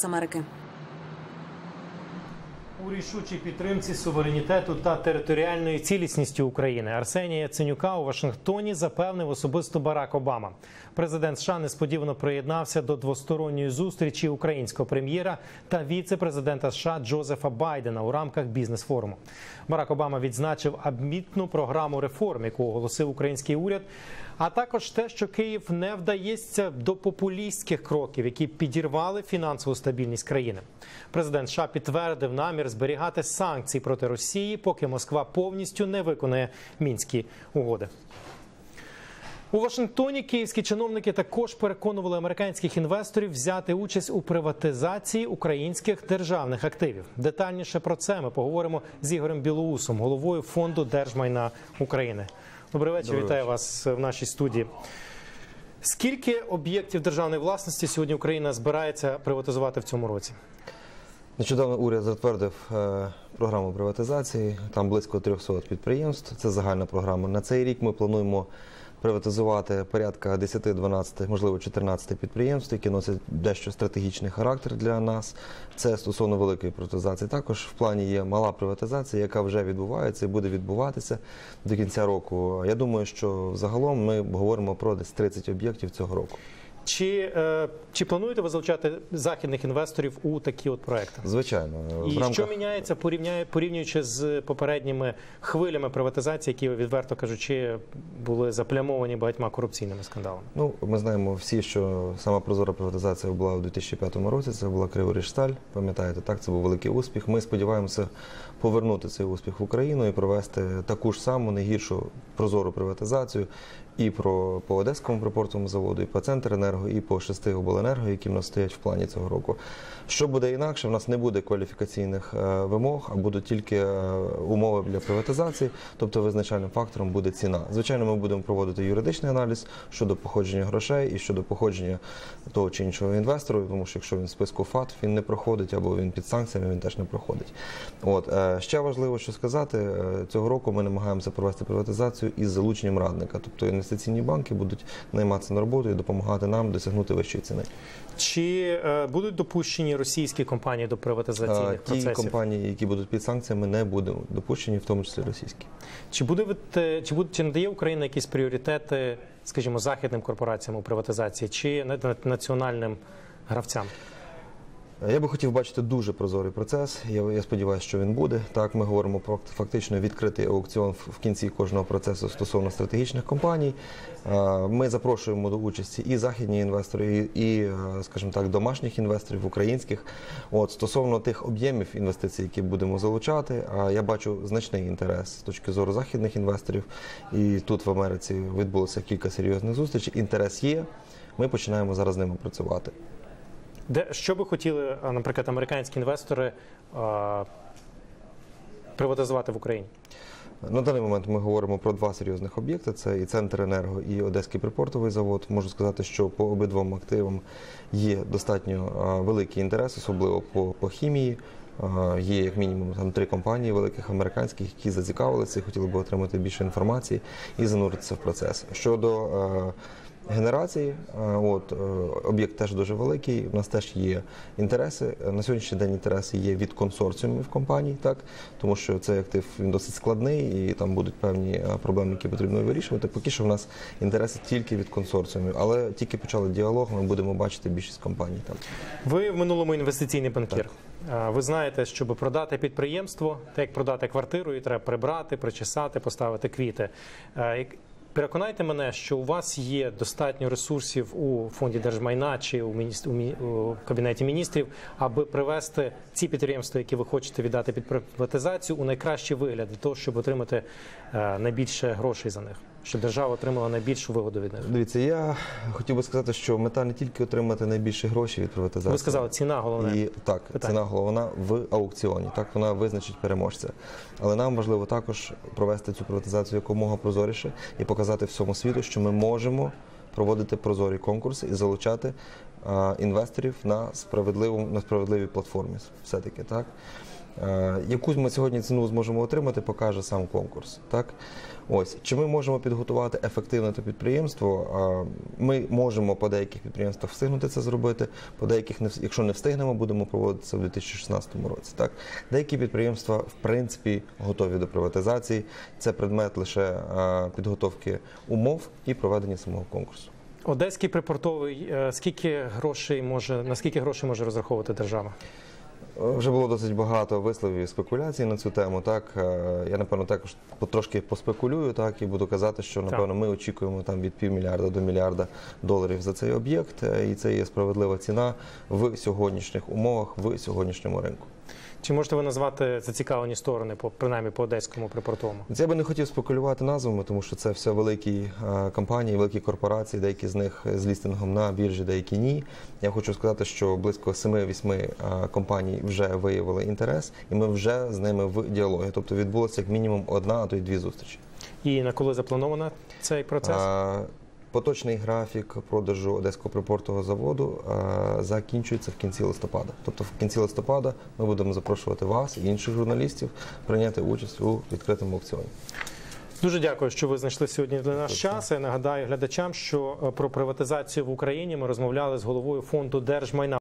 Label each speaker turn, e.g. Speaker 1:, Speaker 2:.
Speaker 1: Samara
Speaker 2: У рішучій підтримці суверенітету та територіальної цілісності України Арсенія Яценюка у Вашингтоні запевнив особисто Барак Обама. Президент США несподівано приєднався до двосторонньої зустрічі українського прем'єра та віце-президента США Джозефа Байдена у рамках бізнес-форуму. Барак Обама відзначив амбітну програму реформ, яку оголосив український уряд. А також те, що Київ не вдається до популістських кроків, які підірвали фінансову стабільність країни. Президент США підтвердив намір зберігати санкції проти Росії, поки Москва повністю не виконає мінські угоди. У Вашингтоні київські чиновники також переконували американських інвесторів взяти участь у приватизації українських державних активів. Детальніше про це ми поговоримо з Ігорем Білоусом, головою фонду держмайна України. Добрий вечір,
Speaker 3: Добрий
Speaker 2: вітаю
Speaker 3: вечір.
Speaker 2: вас в нашій студії. Скільки об'єктів державної власності сьогодні Україна збирається приватизувати в цьому році?
Speaker 3: Нещодавно уряд затвердив е, програму приватизації. Там близько 300 підприємств. Це загальна програма. На цей рік ми плануємо приватизувати порядка 10-12, можливо 14 підприємств, які носять дещо стратегічний характер для нас. Це стосовно великої приватизації. Також в плані є мала приватизація, яка вже відбувається і буде відбуватися до кінця року. Я думаю, що загалом ми говоримо про десь 30 об'єктів цього року.
Speaker 2: Чи, е, чи плануєте ви залучати західних інвесторів у такі от проекти?
Speaker 3: Звичайно,
Speaker 2: І
Speaker 3: в рамках
Speaker 2: що міняється порівняє- порівнюючи з попередніми хвилями приватизації, які відверто кажучи були заплямовані багатьма корупційними скандалами?
Speaker 3: Ну, ми знаємо всі, що сама прозора приватизація була у 2005 році. Це була Криворіжсталь. Пам'ятаєте, так це був великий успіх. Ми сподіваємося повернути цей успіх в Україну і провести таку ж саму не гіршу прозору приватизацію і про по Одеському припортовому заводу, і по Центренерго, і по шести обленерго, які в нас стоять в плані цього року. Що буде інакше? В нас не буде кваліфікаційних е, вимог, а будуть тільки е, умови для приватизації, тобто визначальним фактором буде ціна. Звичайно, ми будемо проводити юридичний аналіз щодо походження грошей і щодо походження того чи іншого інвестору, тому що якщо він в списку ФАТ, він не проходить або він під санкціями, він теж не проходить. От е, ще важливо, що сказати, цього року ми намагаємося провести приватизацію із залученням радника, тобто інвестиційні банки будуть найматися на роботу і допомагати нам досягнути вищої ціни.
Speaker 2: Чи е, будуть допущені російські компанії до приватизаційних
Speaker 3: Ті
Speaker 2: процесів?
Speaker 3: компанії, які будуть під санкціями, не будуть допущені, в тому числі російські.
Speaker 2: Чи буде е, чи буде чи надає Україна якісь пріоритети, скажімо, західним корпораціям у приватизації, чи на- на- національним гравцям?
Speaker 3: Я би хотів бачити дуже прозорий процес. Я, я сподіваюся, що він буде. Так, ми говоримо про фактично відкритий аукціон в, кінці кожного процесу стосовно стратегічних компаній. Е, Ми запрошуємо до участі і західні інвестори, і, і е, скажімо так, домашніх інвесторів, українських. От стосовно тих об'ємів інвестицій, які будемо залучати, е, я бачу значний інтерес з точки зору західних інвесторів. І тут в Америці відбулося кілька серйозних зустрічей. Інтерес є. Ми починаємо зараз з ними працювати.
Speaker 2: Де що би хотіли, наприклад, американські інвестори а, приватизувати в Україні?
Speaker 3: На даний момент ми говоримо про два серйозних об'єкти: це і центр енерго, і Одеський припортовий завод. Можу сказати, що по обидвом активам є достатньо великий інтерес, особливо по, по хімії. Є як мінімум там три компанії великих американських, які зацікавилися хотіли б отримати більше інформації і зануритися в процес. Щодо е, генерації, е, от е, об'єкт теж дуже великий. У нас теж є інтереси. На сьогоднішній день інтереси є від консорціумів компаній, так тому що цей актив він досить складний і там будуть певні е, проблеми, які потрібно вирішувати. Поки що в нас інтереси тільки від консорціумів, але тільки почали діалог. Ми будемо бачити більшість компаній там.
Speaker 2: Ви в минулому інвестиційний банкір. А, Ви знаєте, щоб продати підприємство, так як продати квартиру, її треба прибрати, причесати, поставити квіти. Переконайте мене, що у вас є достатньо ресурсів у фонді держмайна чи у, міністр у, кабінеті міністрів, аби привести ці підприємства, які ви хочете віддати під приватизацію, у найкращий вигляд для того, щоб отримати е, найбільше грошей за них, щоб держава отримала найбільшу вигоду від них.
Speaker 3: Дивіться, я хотів би сказати, що мета не тільки отримати найбільше гроші від приватизації.
Speaker 2: Ви сказали, ціна головне.
Speaker 3: І так,
Speaker 2: питання.
Speaker 3: ціна головна в аукціоні. Так вона визначить переможця. Але нам важливо також провести цю приватизацію якомога прозоріше і показати всьому світу, що ми можемо проводити прозорі конкурси і залучати е, інвесторів на справедливому на справедливій платформі. Все таки так. Е, Яку ми сьогодні ціну зможемо отримати, покаже сам конкурс. Так? Ось чи ми можемо підготувати ефективно це підприємство? Е, Ми можемо по деяких підприємствах встигнути це зробити, по деяких якщо не встигнемо, будемо проводити це в 2016 році. Так деякі підприємства в принципі готові до приватизації. Це предмет лише е, підготовки умов і проведення самого конкурсу.
Speaker 2: Одеський припортовий. Скільки грошей може на скільки грошей може розраховувати держава?
Speaker 3: Вже було досить багато висловів і спекуляцій на цю тему. Так Е, я напевно також потрошки поспекулюю, так і буду казати, що напевно ми очікуємо там від півмільярда до мільярда доларів за цей об'єкт, е, і це є справедлива ціна в сьогоднішніх умовах, в сьогоднішньому ринку.
Speaker 2: Чи можете ви назвати зацікавлені сторони по принаймні по одеському припортовому?
Speaker 3: Я би не хотів спекулювати назвами, тому що це все великі е, компанії, великі корпорації, деякі з них з лістингом на біржі, деякі ні. Я хочу сказати, що близько 7-8 е, компаній вже виявили інтерес, і ми вже з ними в діалогі. Тобто відбулося як мінімум одна, а то й дві зустрічі.
Speaker 2: І на коли заплановано цей процес?
Speaker 3: Е, Поточний графік продажу Одеського припортового заводу е, закінчується в кінці листопада. Тобто в кінці листопада ми будемо запрошувати вас і інших журналістів прийняти участь у відкритому аукціоні.
Speaker 2: Дуже дякую, що ви знайшли сьогодні для нас час. Я нагадаю глядачам, що е, про приватизацію в Україні ми розмовляли з головою фонду держмайна.